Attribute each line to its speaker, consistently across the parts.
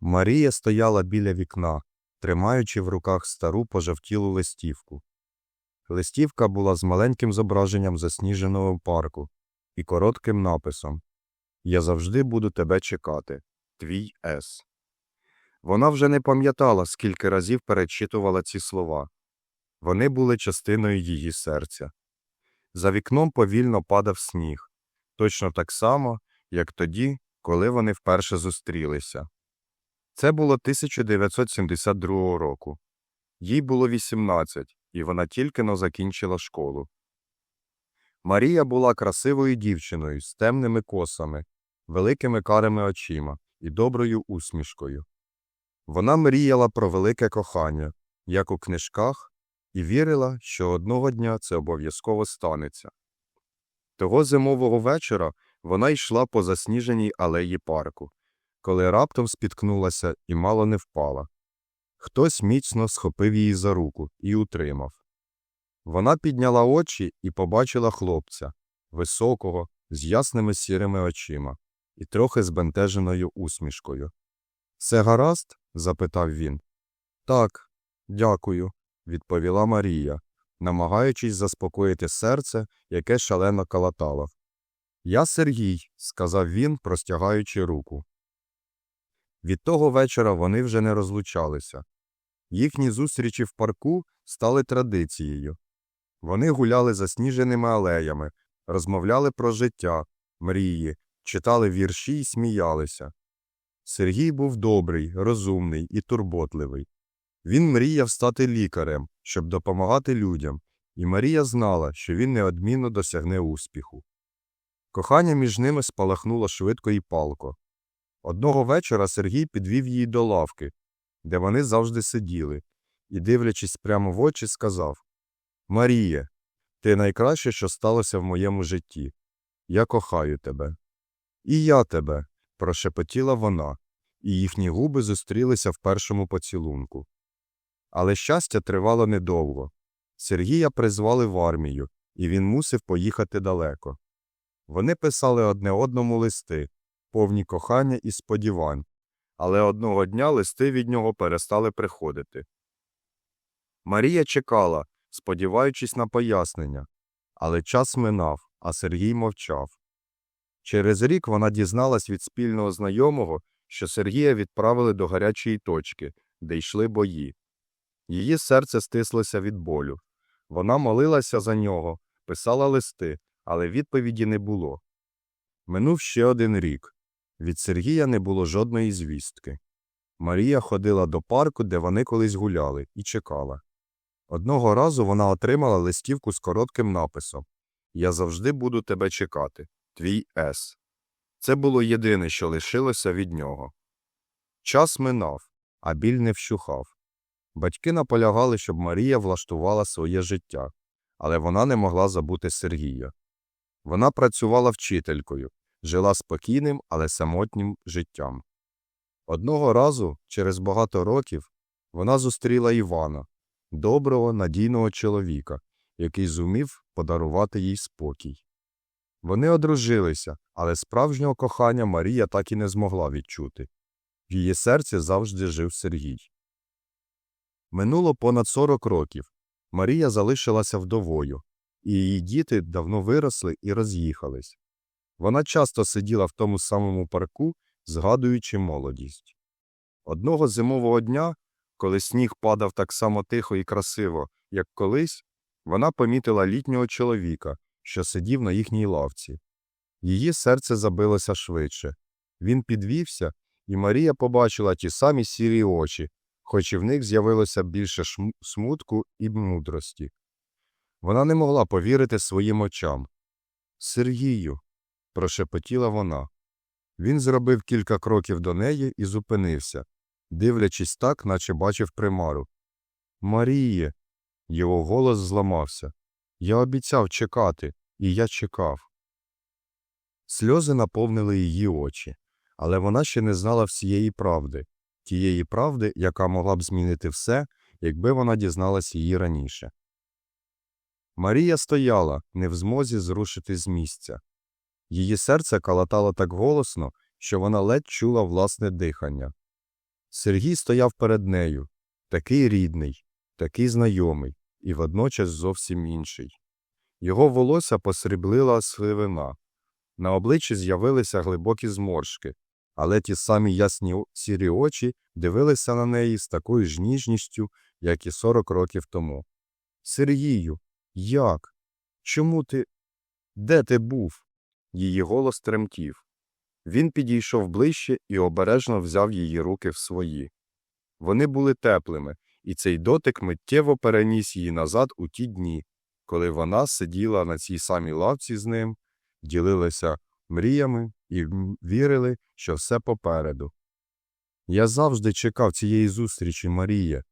Speaker 1: Марія стояла біля вікна, тримаючи в руках стару пожовтілу листівку. Листівка була з маленьким зображенням засніженого парку і коротким написом Я завжди буду тебе чекати. Твій С. Вона вже не пам'ятала, скільки разів перечитувала ці слова. Вони були частиною її серця. За вікном повільно падав сніг, точно так само, як тоді, коли вони вперше зустрілися. Це було 1972 року. Їй було 18, і вона тільки но закінчила школу. Марія була красивою дівчиною з темними косами, великими карими очима і доброю усмішкою. Вона мріяла про велике кохання, як у книжках, і вірила, що одного дня це обов'язково станеться. Того зимового вечора вона йшла по засніженій алеї парку, коли раптом спіткнулася і мало не впала. Хтось міцно схопив її за руку і утримав. Вона підняла очі і побачила хлопця, високого, з ясними сірими очима і трохи збентеженою усмішкою. Все гаразд? запитав він. Так, дякую, відповіла Марія, намагаючись заспокоїти серце, яке шалено калатало. Я Сергій, сказав він, простягаючи руку. Від того вечора вони вже не розлучалися. Їхні зустрічі в парку стали традицією. Вони гуляли засніженими алеями, розмовляли про життя, мрії, читали вірші і сміялися. Сергій був добрий, розумний і турботливий. Він мріяв стати лікарем, щоб допомагати людям, і Марія знала, що він неодмінно досягне успіху. Кохання між ними спалахнуло швидко і палко. Одного вечора Сергій підвів її до лавки, де вони завжди сиділи, і, дивлячись прямо в очі, сказав Маріє, ти найкраще, що сталося в моєму житті. Я кохаю тебе. І я тебе, прошепотіла вона, і їхні губи зустрілися в першому поцілунку. Але щастя тривало недовго. Сергія призвали в армію, і він мусив поїхати далеко. Вони писали одне одному листи, повні кохання і сподівань, але одного дня листи від нього перестали приходити. Марія чекала, сподіваючись на пояснення, але час минав, а Сергій мовчав. Через рік вона дізналась від спільного знайомого, що Сергія відправили до гарячої точки, де йшли бої. Її серце стислося від болю. Вона молилася за нього, писала листи, але відповіді не було. Минув ще один рік. Від Сергія не було жодної звістки. Марія ходила до парку, де вони колись гуляли, і чекала. Одного разу вона отримала листівку з коротким написом Я завжди буду тебе чекати. Твій С. Це було єдине, що лишилося від нього. Час минав, а біль не вщухав. Батьки наполягали, щоб Марія влаштувала своє життя, але вона не могла забути Сергія. Вона працювала вчителькою, жила спокійним, але самотнім життям. Одного разу, через багато років, вона зустріла Івана, доброго, надійного чоловіка, який зумів подарувати їй спокій. Вони одружилися, але справжнього кохання Марія так і не змогла відчути. В її серці завжди жив Сергій. Минуло понад 40 років. Марія залишилася вдовою, і її діти давно виросли і роз'їхались. Вона часто сиділа в тому самому парку, згадуючи молодість. Одного зимового дня, коли сніг падав так само тихо і красиво, як колись, вона помітила літнього чоловіка, що сидів на їхній лавці. Її серце забилося швидше. Він підвівся, і Марія побачила ті самі сірі очі, хоч і в них з'явилося більше смутку і мудрості. Вона не могла повірити своїм очам. Сергію, прошепотіла вона. Він зробив кілька кроків до неї і зупинився, дивлячись так, наче бачив примару. Маріє, його голос зламався. Я обіцяв чекати, і я чекав. Сльози наповнили її очі, але вона ще не знала всієї правди, тієї правди, яка могла б змінити все, якби вона дізналась її раніше. Марія стояла, не в змозі зрушити з місця. Її серце калатало так голосно, що вона ледь чула власне дихання. Сергій стояв перед нею, такий рідний, такий знайомий і водночас зовсім інший. Його волосся посріблила сливина. На обличчі з'явилися глибокі зморшки, але ті самі ясні сірі очі дивилися на неї з такою ж ніжністю, як і 40 років тому. Сергію, як? Чому ти? Де ти був? Її голос тремтів. Він підійшов ближче і обережно взяв її руки в свої. Вони були теплими, і цей дотик миттєво переніс її назад у ті дні, коли вона сиділа на цій самій лавці з ним, ділилися мріями і вірили, що все попереду. Я завжди чекав цієї зустрічі, Марія,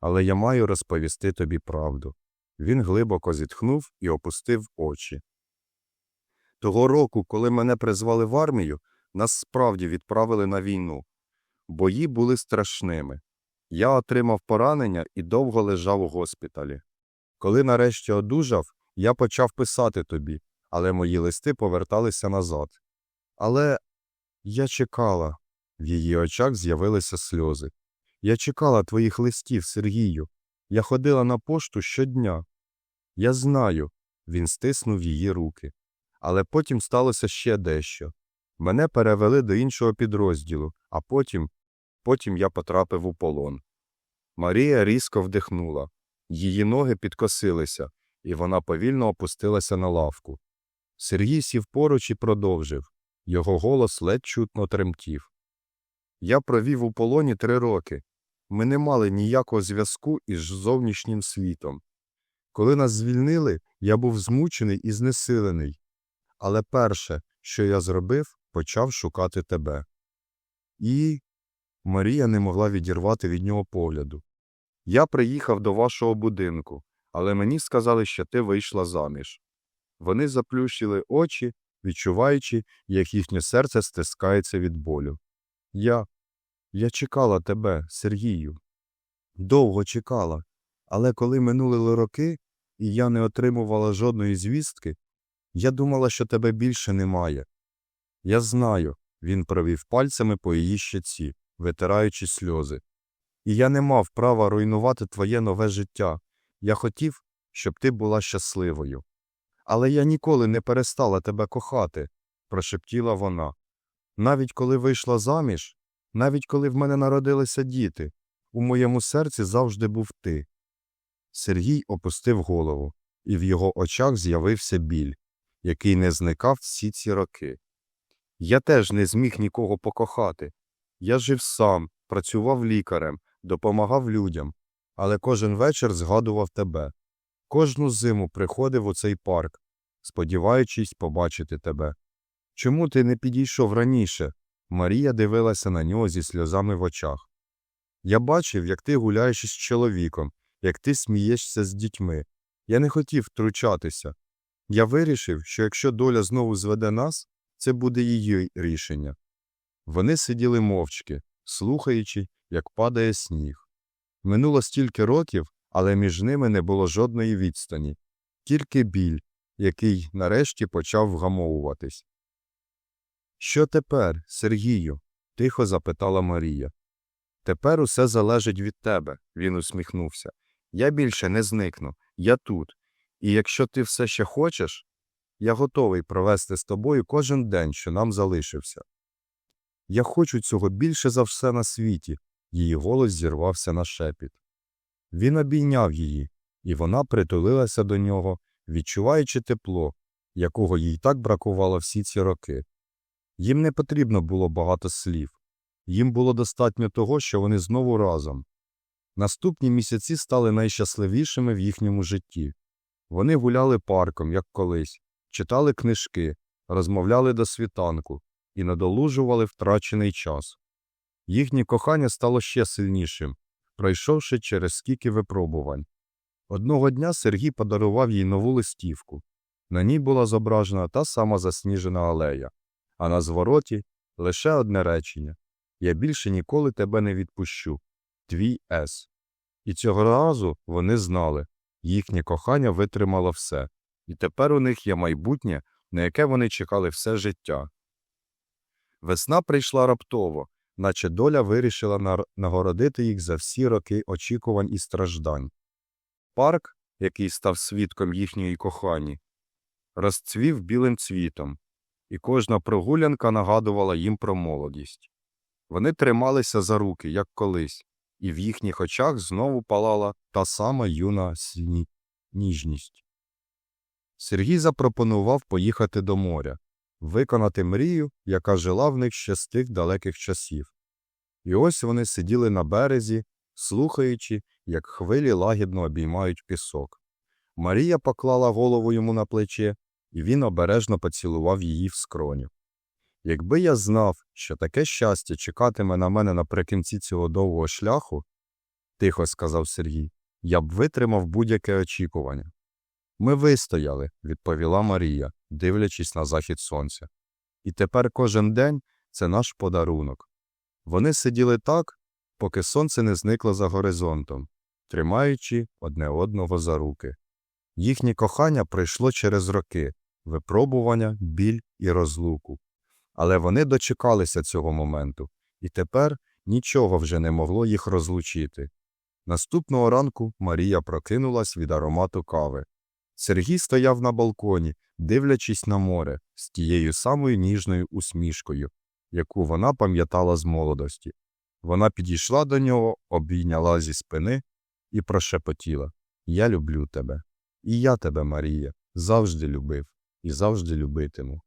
Speaker 1: але я маю розповісти тобі правду. Він глибоко зітхнув і опустив очі. Того року, коли мене призвали в армію, нас справді відправили на війну. Бої були страшними. Я отримав поранення і довго лежав у госпіталі. Коли нарешті одужав, я почав писати тобі, але мої листи поверталися назад. Але я чекала. В її очах з'явилися сльози. Я чекала твоїх листів, Сергію. Я ходила на пошту щодня. Я знаю, він стиснув її руки. Але потім сталося ще дещо. Мене перевели до іншого підрозділу, а потім, потім я потрапив у полон. Марія різко вдихнула. Її ноги підкосилися, і вона повільно опустилася на лавку. Сергій сів поруч і продовжив. Його голос ледь чутно тремтів. Я провів у полоні три роки. Ми не мали ніякого зв'язку із зовнішнім світом. Коли нас звільнили, я був змучений і знесилений. Але перше, що я зробив, почав шукати тебе. І Марія не могла відірвати від нього погляду. Я приїхав до вашого будинку, але мені сказали, що ти вийшла заміж. Вони заплющили очі, відчуваючи, як їхнє серце стискається від болю. Я. Я чекала тебе, Сергію. Довго чекала, але коли минули роки, і я не отримувала жодної звістки, я думала, що тебе більше немає. Я знаю, він провів пальцями по її щеці, витираючи сльози. І я не мав права руйнувати твоє нове життя. Я хотів, щоб ти була щасливою. Але я ніколи не перестала тебе кохати, прошептіла вона. Навіть коли вийшла заміж, навіть коли в мене народилися діти, у моєму серці завжди був ти. Сергій опустив голову, і в його очах з'явився біль, який не зникав всі ці роки. Я теж не зміг нікого покохати. Я жив сам, працював лікарем, допомагав людям, але кожен вечір згадував тебе. Кожну зиму приходив у цей парк, сподіваючись побачити тебе. Чому ти не підійшов раніше? Марія дивилася на нього зі сльозами в очах. Я бачив, як ти гуляєш із чоловіком, як ти смієшся з дітьми. Я не хотів втручатися. Я вирішив, що якщо доля знову зведе нас, це буде її рішення. Вони сиділи мовчки, слухаючи, як падає сніг. Минуло стільки років, але між ними не було жодної відстані, тільки біль, який нарешті почав вгамовуватись. Що тепер, Сергію? тихо запитала Марія. Тепер усе залежить від тебе, він усміхнувся. Я більше не зникну, я тут. І якщо ти все ще хочеш, я готовий провести з тобою кожен день, що нам залишився. Я хочу цього більше за все на світі, її голос зірвався на шепіт. Він обійняв її, і вона притулилася до нього, відчуваючи тепло, якого їй так бракувало всі ці роки. Їм не потрібно було багато слів. Їм було достатньо того, що вони знову разом. Наступні місяці стали найщасливішими в їхньому житті. Вони гуляли парком, як колись, читали книжки, розмовляли до світанку і надолужували втрачений час. Їхнє кохання стало ще сильнішим, пройшовши через скільки випробувань. Одного дня Сергій подарував їй нову листівку. На ній була зображена та сама засніжена алея, а на звороті лише одне речення Я більше ніколи тебе не відпущу. Твій С. І цього разу вони знали їхнє кохання витримало все, і тепер у них є майбутнє, на яке вони чекали все життя. Весна прийшла раптово, наче доля вирішила нагородити їх за всі роки очікувань і страждань. Парк, який став свідком їхньої кохані, розцвів білим цвітом, і кожна прогулянка нагадувала їм про молодість. Вони трималися за руки, як колись, і в їхніх очах знову палала та сама юна сні... ніжність. Сергій запропонував поїхати до моря, виконати мрію, яка жила в них ще з тих далеких часів. І ось вони сиділи на березі, слухаючи, як хвилі лагідно обіймають пісок. Марія поклала голову йому на плече, і він обережно поцілував її в скроню. Якби я знав, що таке щастя чекатиме на мене наприкінці цього довгого шляху, тихо сказав Сергій, я б витримав будь-яке очікування. Ми вистояли, відповіла Марія, дивлячись на захід сонця. І тепер кожен день це наш подарунок. Вони сиділи так, поки сонце не зникло за горизонтом, тримаючи одне одного за руки. Їхнє кохання пройшло через роки, випробування, біль і розлуку. Але вони дочекалися цього моменту, і тепер нічого вже не могло їх розлучити. Наступного ранку Марія прокинулась від аромату кави. Сергій стояв на балконі, дивлячись на море з тією самою ніжною усмішкою, яку вона пам'ятала з молодості. Вона підійшла до нього, обійняла зі спини і прошепотіла Я люблю тебе. І я тебе, Марія, завжди любив і завжди любитиму.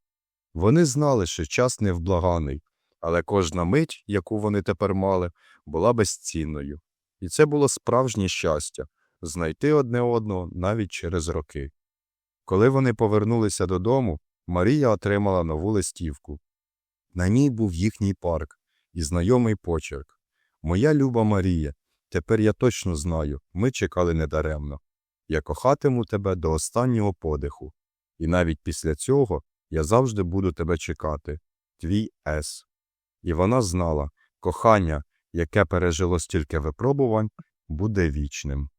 Speaker 1: Вони знали, що час невблаганий, але кожна мить, яку вони тепер мали, була безцінною. І це було справжнє щастя знайти одне одного навіть через роки. Коли вони повернулися додому, Марія отримала нову листівку. На ній був їхній парк і знайомий почерк. Моя люба Марія, тепер я точно знаю, ми чекали недаремно. Я кохатиму тебе до останнього подиху, і навіть після цього я завжди буду тебе чекати. Твій С. І вона знала, кохання, яке пережило стільки випробувань, буде вічним.